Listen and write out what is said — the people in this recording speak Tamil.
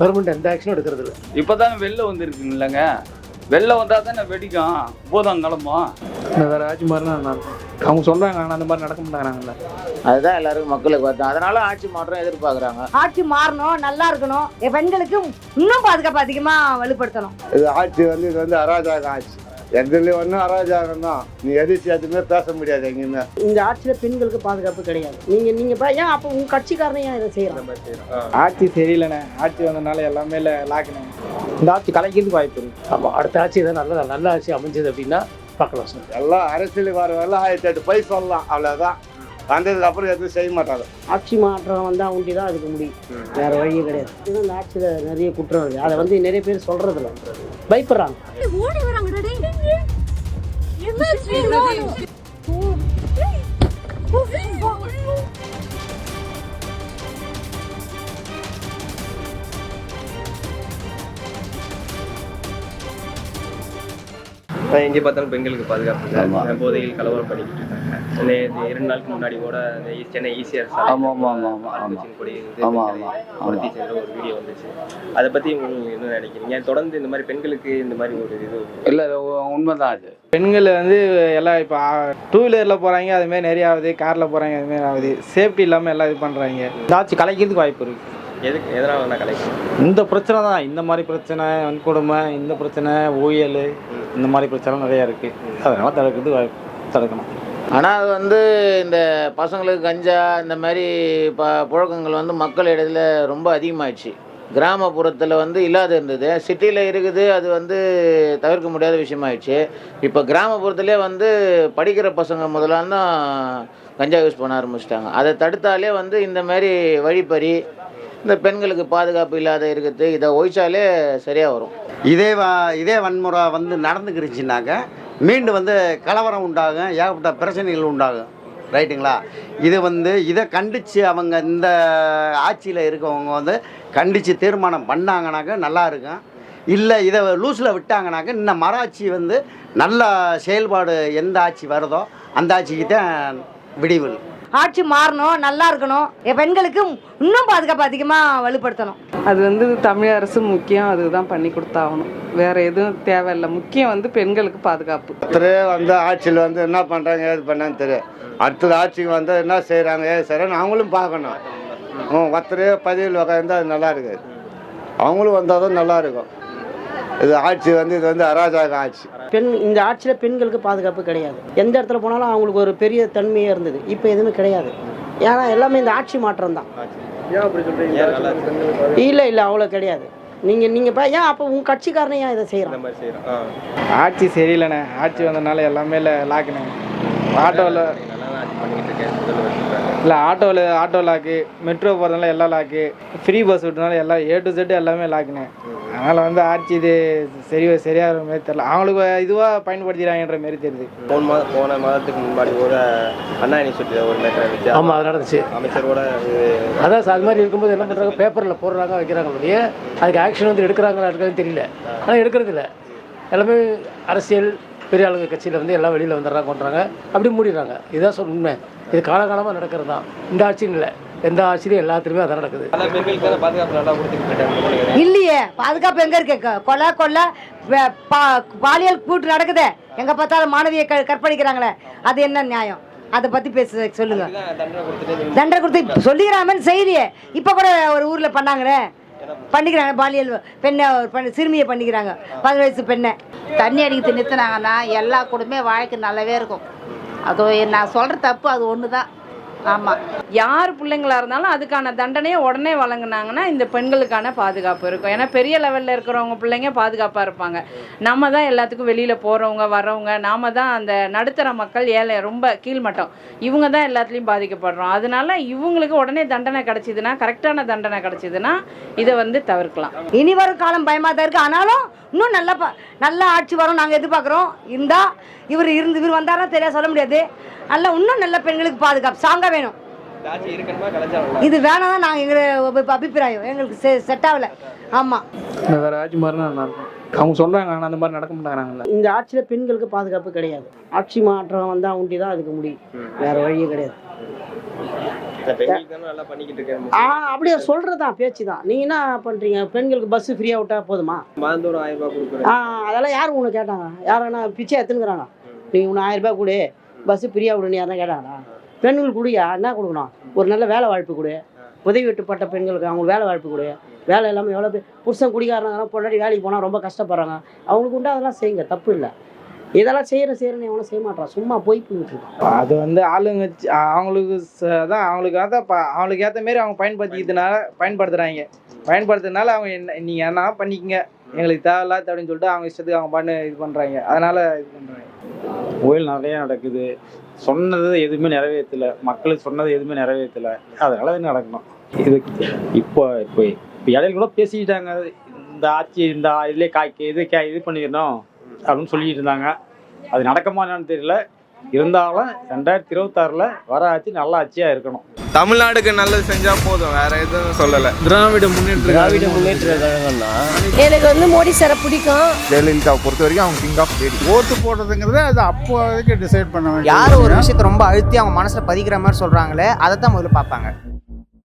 கவர்மெண்ட் எந்த ஆக்ஷனும் எடுக்கிறது இல்லை இப்போதானே வெளில வந்துருக்குங்களங்க வெளில வந்தால் தானே வெடிக்கும். பூதம் கிளம்பும். இந்த வேற ஆட்சி நல்லா இருக்கும் அவங்க சொல்றாங்க ஆனால் அந்த மாதிரி நடக்க மாட்டாங்கல்ல அதுதான் எல்லாருக்கும் மக்களுக்கு வருது அதனால ஆட்சி மாற்றம் எதிர்பார்க்குறாங்க. ஆட்சி மாறணும் நல்லா இருக்கணும். என் பெண்களுக்கு இன்னும் பாதுகாப்பு அதிகமா வலுப்படுத்தணும். இது ஆட்சி வந்து இது வந்து அராஜகம் ஆட்சி. எதுலேயும் ஒன்றும் அராஜகம் தான் நீ எது எதுவுமே பேச முடியாது எங்கேயுமே. இந்த ஆட்சியில பெண்களுக்கு பாதுகாப்பு கிடையாது. நீங்க நீங்க பா- ஏன் அப்ப உங்க கட்சிக்காரனே ஏன் இதை செய்யறாங்க ஆட்சி சரியில்லைண்ணே. ஆட்சி வந்தனால எல்லாமே லாக்குனே இந்த ஆட்சி கலைக்கிறதுக்கு வாய்ப்பு இருக்கு. அப்போ அடுத்த ஆட்சி தான் நல்ல நல்ல ஆட்சி அமைஞ்சது அப்படின்னா பார்க்கலாம் சார். எல்லாம் அரசியலுக்கு வர வரலாம் ஆயிரத்தி எட்டு போய் சொல்லலாம் அவ்வளோதான் வந்ததுக்கு அப்புறம் எதுவும் செய்ய மாட்டாங்க. ஆட்சி மாற்றம் வந்தா உண்டி தான் அதுக்கு முடியும் வேற வழியே கிடையாது. இந்த ஆட்சியில நிறைய குற்றம் இருக்கு. அதை வந்து நிறைய பேர் சொல்றது இல்ல பயப்படுறாங்க. Вернуть війну! எங்கே பார்த்தாலும் பெண்களுக்கு பாதுகாப்பு இல்லை. போதையில் கலவரம் பண்ணிக்கிட்டு இருக்காங்க. இரண்டு நாளுக்கு முன்னாடி கூட சென்னை ஈசிஆர் ஆமா, ஆமா, ஆமா, ஆமா, ஆமா. கொடி ஆமா, வந்து ஆமா, உறுதி செஞ்ச ஒரு வீடியோ வந்துச்சு. அதை பத்தி உங்களுக்கு என்ன நினைக்கிறீங்க? தொடர்ந்து இந்த மாதிரி பெண்களுக்கு இந்த மாதிரி ஒரு இது இல்லை உண்மைதான் அது. பெண்கள் வந்து எல்லாம் இப்போ டூ வீலரில் போகிறாங்க அதுமாரி நிறைய ஆகுது காரில் போகிறாங்க அதுமாரி ஆகுது. சேஃப்டி இல்லாமல் எல்லாம் இது பண்ணுறாங்க ஆட்சி கலைக்கிறதுக்கு வாய்ப்பு இருக்கு. எதுக்கு எதனால நான் கலைக்கிறேன் இந்த பிரச்சனை தான். இந்த மாதிரி பிரச்சனை வன்கொடுமை இந்த பிரச்சனை ஊயல் இந்த மாதிரி பிரச்சனை நிறையா இருக்குது அதனால தடுக்கிறது தடுக்கணும். ஆனால் அது வந்து இந்த பசங்களுக்கு கஞ்சா இந்த மாதிரி ப புழக்கங்கள் வந்து மக்கள் இடத்துல ரொம்ப அதிகமாகிடுச்சு கிராமப்புறத்தில் வந்து இல்லாத இருந்தது. சிட்டியில் இருக்குது அது வந்து தவிர்க்க முடியாத விஷயமாயிடுச்சு. இப்போ கிராமப்புறத்துலேயே வந்து படிக்கிற பசங்க முதல்ல தான் கஞ்சா யூஸ் பண்ண ஆரம்பிச்சிட்டாங்க. அதை தடுத்தாலே வந்து இந்த மாதிரி வழிப்பறி இந்த பெண்களுக்கு பாதுகாப்பு இல்லாத இருக்கிறது இதை ஒழிச்சாலே சரியாக வரும். இதே இதே வன்முறை வந்து நடந்துக்கிருச்சுனாக்க மீண்டும் வந்து கலவரம் உண்டாகும் ஏகப்பட்ட பிரச்சனைகள் உண்டாகும். ரைட்டுங்களா? இது வந்து இதை கண்டித்து அவங்க இந்த ஆட்சியில் இருக்கவங்க வந்து கண்டித்து தீர்மானம் பண்ணாங்கனாக்க நல்லா இருக்கும். இல்லை இதை லூஸில் விட்டாங்கனாக்க இன்னும் மராட்சி வந்து நல்ல செயல்பாடு எந்த ஆட்சி வருதோ அந்த ஆட்சிக்கு தான் விடிவில் ஆட்சி மாறணும் நல்லா இருக்கணும். என் பெண்களுக்கு இன்னும் பாதுகாப்பு அதிகமா வலுப்படுத்தணும். அது வந்து தமிழ் அரசு முக்கியம் அதுதான் பண்ணி கொடுத்தாகணும். வேற எதுவும் தேவையில்லை. முக்கியம் வந்து பெண்களுக்கு பாதுகாப்பு. ஒருத்தரே வந்து ஆட்சியில் வந்து என்ன பண்ணுறாங்க ஏது பண்ணான்னு தெரியும் அடுத்தது ஆட்சிக்கு வந்து என்ன செய்கிறாங்க ஏது செய்கிறாங்க அவங்களும் பார்க்கணும். ஒருத்தரே பதவியில் உட்காந்து அது நல்லா இருக்காது. அவங்களும் வந்தால் தான் நல்லா இருக்கும். இது ஆட்சி வந்து இது வந்து அராஜகம் ஆட்சி. பெண் இந்த ஆட்சியில பெண்களுக்கு பாதுகாப்பு கிடையாது. எந்த இடத்துல போனாலும் அவங்களுக்கு ஒரு பெரிய தன்மையே இருந்தது. இப்போ எதுவுமே கிடையாது. ஏன்னா எல்லாமே இந்த ஆட்சி மாற்றம் தான் இல்ல இல்ல அவ்வளோ கிடையாது. நீங்க நீங்க பா- ஏன் அப்போ உங்க கட்சிக்காரனே ஏன் இதை ஆ. ஆட்சி சரியில்லைண்ணே. ஆட்சி வந்தனால எல்லாமே ஆட்டோவில் இருக்கேன் முதல்வர் சொல்றாரு. இல்லை ஆட்டோவில் ஆட்டோ லாக்கு மெட்ரோ போகிறதுனால எல்லாம் லாக்கு ஃப்ரீ பஸ் விட்டனால எல்லாம் ஏ டு செட் எல்லாமே லாக்குனே அதனால் வந்து ஆட்சி இது சரி சரியாக மாதிரி தெரில அவங்களுக்கு இதுவாக பயன்படுத்திக்கிறாங்கன்ற மாரி தெரியுது. போன மாதம் போன மாதத்துக்கு முன்னாடி ஒரு அண்ணா யூனிவர்சிட்டியில் ஒரு மேட்டர் இருந்துச்சு ஆமாம் அது நடந்துச்சு. அமைச்சரோட அதான் சார் அது மாதிரி இருக்கும்போது என்ன பண்ணுறாங்க பேப்பரில் போடுறாங்க வைக்கிறாங்க ஒழிய அதுக்கு ஆக்ஷன் வந்து எடுக்கிறாங்களா இருக்காதுன்னு தெரியல. ஆனால் எடுக்கிறது இல்லை எல்லாமே அரசியல் பெரிய ஆளுங்க கட்சியில் வந்து எல்லாம் வெளியில் வந்துடுறாங்க கொண்டுறாங்க அப்படி மூடிடுறாங்க. இதுதான் சொல் உண்மை. இது காலகாலமாக நடக்கிறது தான் இந்த ஆட்சின்னு இல்லை. எந்த ஆட்சியிலும் எல்லாத்துலேயுமே அதான் நடக்குது. இல்லையே பாதுகாப்பு எங்க இருக்கு? கொலை பா- பாலியல் கூட்டு நடக்குதே. எங்க பார்த்தாலும் மாணவியை க- கற்பழிக்கிறாங்களே. அது என்ன நியாயம்? அதை பத்தி பேச சொல்லுங்க. தண்டனை கொடுத்து சொல்லிக்கிறாமன்னு செய்தியே இப்போ கூட ஒரு ஊர்ல பண்ணாங்களே. பண்ணிக்கிறாங்க பாலியல் பெண்ணை ஒரு பெண் சிறுமியை பண்ணிக்கிறாங்க. பதினஞ்சு வயசு பெண்ணை. தண்ணி அடிக்கிறது நிறுத்தினாங்கன்னா எல்லா குடும்பமே வாழ்க்கை நல்லாவே இருக்கும். அது நான் சொல்கிற தப்பு அது ஒன்று தான் ஆமாம் யார் பிள்ளைங்களா இருந்தாலும் அதுக்கான தண்டனையை உடனே வழங்குனாங்கன்னா இந்த பெண்களுக்கான பாதுகாப்பு இருக்கும். ஏன்னா பெரிய லெவலில் இருக்கிறவங்க பிள்ளைங்க பாதுகாப்பாக இருப்பாங்க. நம்ம தான் எல்லாத்துக்கும் வெளியில் போகிறவங்க வர்றவங்க நாம தான் அந்த நடுத்தர மக்கள் ஏழை ரொம்ப கீழ்மட்டம். இவங்க தான் எல்லாத்துலேயும் பாதிக்கப்படுறோம். அதனால இவங்களுக்கு உடனே தண்டனை கிடச்சிதுன்னா கரெக்டான தண்டனை கிடச்சிதுன்னா இதை வந்து தவிர்க்கலாம். இனி வரும் காலம் பயமாக தான் இருக்குது ஆனாலும் இன்னும் நல்ல ப நல்ல ஆட்சி வரும் நாங்கள் எதிர்பார்க்குறோம். இருந்தா இவர் இருந்து இவர் வந்தாரா தெரியா சொல்ல முடியாது. நல்ல இன்னும் நல்ல பெண்களுக்கு பாதுகாப்பு சாங்கா வேணும். இது வேணாம் தான் நாங்கள் எங்களோட அபிப்பிராயம். எங்களுக்கு செ செட் ஆகல. ஆமாம் இந்த வேற ஆட்சி இருக்கும். அவங்க சொல்கிறாங்க ஆனால் அந்த மாதிரி நடக்க மாட்டாங்கல்ல இந்த ஆட்சியில பெண்களுக்கு பாதுகாப்பு கிடையாது. ஆட்சி மாற்றம் வந்தா உண்டி தான் அதுக்கு முடியும். வேற வழியே கிடையாது. பெண்களுக்கு ஆ அப்படியே சொல்கிறது தான் பேச்சு தான் நீங்கள் என்ன பண்ணுறீங்க பெண்களுக்கு பஸ்ஸு ஃப்ரீயாக விட்டா போதுமா? ஆ அதெல்லாம் யாரும் உன்னை கேட்டாங்க? யாருன்னா பிச்சை எடுத்துனுக்குறாங்க நீ உன்னை ஆயிரம் ரூபாய் கொடு. பஸ்ஸு ஃப்ரீயாக விடுன்னு யாருன்னா கேட்டாங்களா? பெண்கள் கொடுயா என்ன கொடுக்கணும்? ஒரு நல்ல வேலை வாய்ப்பு கொடு. உதவி வெட்டுப்பட்ட பெண்களுக்கு அவங்களுக்கு வேலை வாய்ப்பு கொடு. வேலை இல்லாமல் எவ்வளோ பேர் புருஷன் குடிக்காரங்க பொண்டாட்டி வேலைக்கு போனால் ரொம்ப கஷ்டப்படுறாங்க. அவங்களுக்கு உண்டு அதெல்லாம் செய்யுங்க தப்பு இல்லை. இதெல்லாம் செய்கிற செய்கிறேன்னு எவனும் செய்ய மாட்டான் சும்மா போய் போயிட்டு அது வந்து ஆளுங்க அவங்களுக்கு அதான் அவங்களுக்கு அதான் ப- அவங்களுக்கு ஏற்ற மாரி அவங்க பயன்படுத்திக்கிறதுனால பயன்படுத்துகிறாங்க பயன்படுத்துறதுனால அவங்க என்ன நீங்கள் என்ன பண்ணிக்கங்க? எங்களுக்கு தேவையில்லாத அப்படின்னு சொல்லிட்டு அவங்க இஷ்டத்துக்கு அவங்க பண்ணு இது பண்ணுறாங்க அதனால் இது பண்ணுறாங்க கோயில் நிறைய நடக்குது. சொன்னது எதுவுமே நிறைவேற்றல. மக்களுக்கு சொன்னது எதுவுமே நிறைவேற்றல. அதனால நடக்கணும். இது இப்போ இப்போ இப்போ இடையில கூட பேசிக்கிட்டாங்க. இந்த ஆட்சி இந்த இதுலேயே காய்க்கு இது கே இது பண்ணிடணும் அப்படின்னு சொல்லிட்டு இருந்தாங்க. அது நடக்குமா என்னன்னு தெரியல. இருந்தாலும் ரெண்டாயிரத்தி இருபத்தாறில் வர ஆட்சி நல்ல ஆட்சியாக இருக்கணும். தமிழ்நாடுக்கு நல்லது செஞ்சா போதும் வேற எதுவும் சொல்லல. திராவிட முன்னேற்ற திராவிட முன்னேற்ற கழகம்னா? எனக்கு வந்து மோடி சாரை பிடிக்கும். ஜெயலலிதாவை பொறுத்த வரைக்கும் அவங்க கிங் ஆஃப் லேடி ஓட்டு போடுறதுங்கிறது அது அப்போதைக்கு டிசைட் பண்ண யார் ஒரு விஷயத்தை ரொம்ப அழுத்தி அவங்க மனசுல பதிக்கிற மாதிரி சொல்றாங்களே அதை தான் முதல்ல பார்ப்பாங்க.